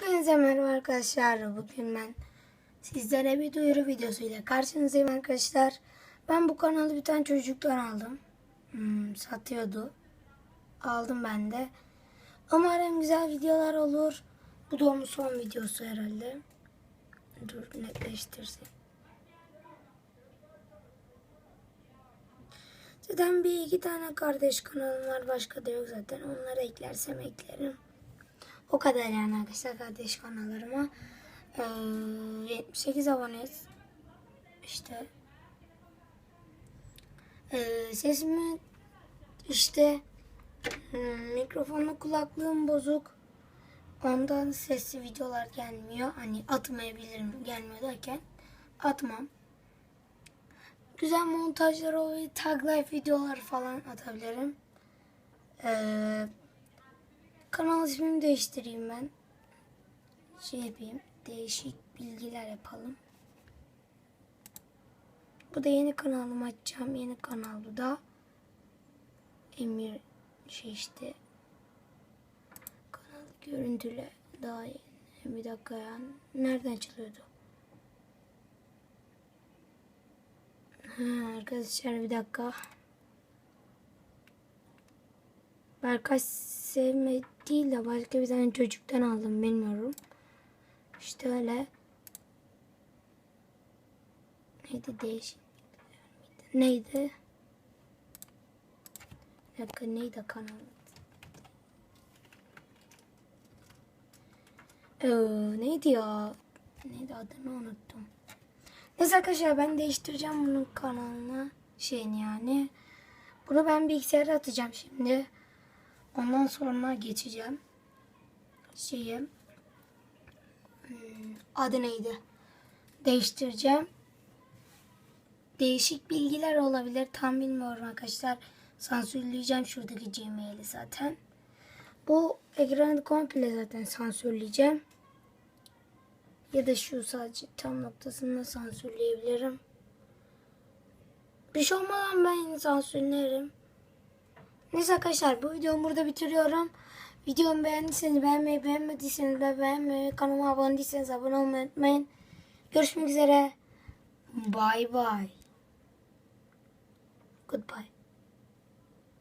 Hepinize merhaba arkadaşlar. Bugün ben sizlere bir duyuru videosuyla karşınızdayım arkadaşlar. Ben bu kanalı bir tane çocuktan aldım. Hmm, satıyordu. Aldım ben de. Umarım güzel videolar olur. Bu da onun son videosu herhalde. Dur netleştirsin. Zaten bir iki tane kardeş kanalım var. Başka da yok zaten. Onları eklersem eklerim. O kadar yani arkadaşlar kardeş kanallarıma. Ee, 78 aboneyiz. İşte. Ee, sesimi işte hmm, mikrofonla kulaklığım bozuk. Ondan sesli videolar gelmiyor. Hani atmayabilirim gelmiyor derken atmam. Güzel montajlar oluyor. Tag life videolar falan atabilirim. Eee Kanal ismimi değiştireyim ben. Şey yapayım. Değişik bilgiler yapalım. Bu da yeni kanalımı açacağım. Yeni kanal bu da. Emir şey işte. Kanal görüntüle daha yeni. Bir dakika ya. Nereden açılıyordu? Ha, arkadaşlar bir dakika. Berkay sevme değil de başka bir tane çocuktan aldım bilmiyorum. İşte öyle. Neydi değişik? Neydi? Bir dakika neydi kanal? Ee, neydi ya? Neydi adını unuttum. Neyse arkadaşlar ben değiştireceğim bunun kanalına şeyini yani. Bunu ben bilgisayara atacağım şimdi. Ondan sonra geçeceğim. Hmm, adı neydi? Değiştireceğim. Değişik bilgiler olabilir. Tam bilmiyorum arkadaşlar. Sansürleyeceğim şuradaki Gmail'i zaten. Bu ekranı komple zaten sansürleyeceğim. Ya da şu sadece tam noktasında sansürleyebilirim. Bir şey olmadan ben sansürlerim. Neyse arkadaşlar bu videomu burada bitiriyorum. Videomu beğendiyseniz beğenmeyi, beğenmediyseniz de beğenmeyi, kanalıma abone değilseniz abone olmayı unutmayın. Görüşmek üzere. Bye bye. Goodbye.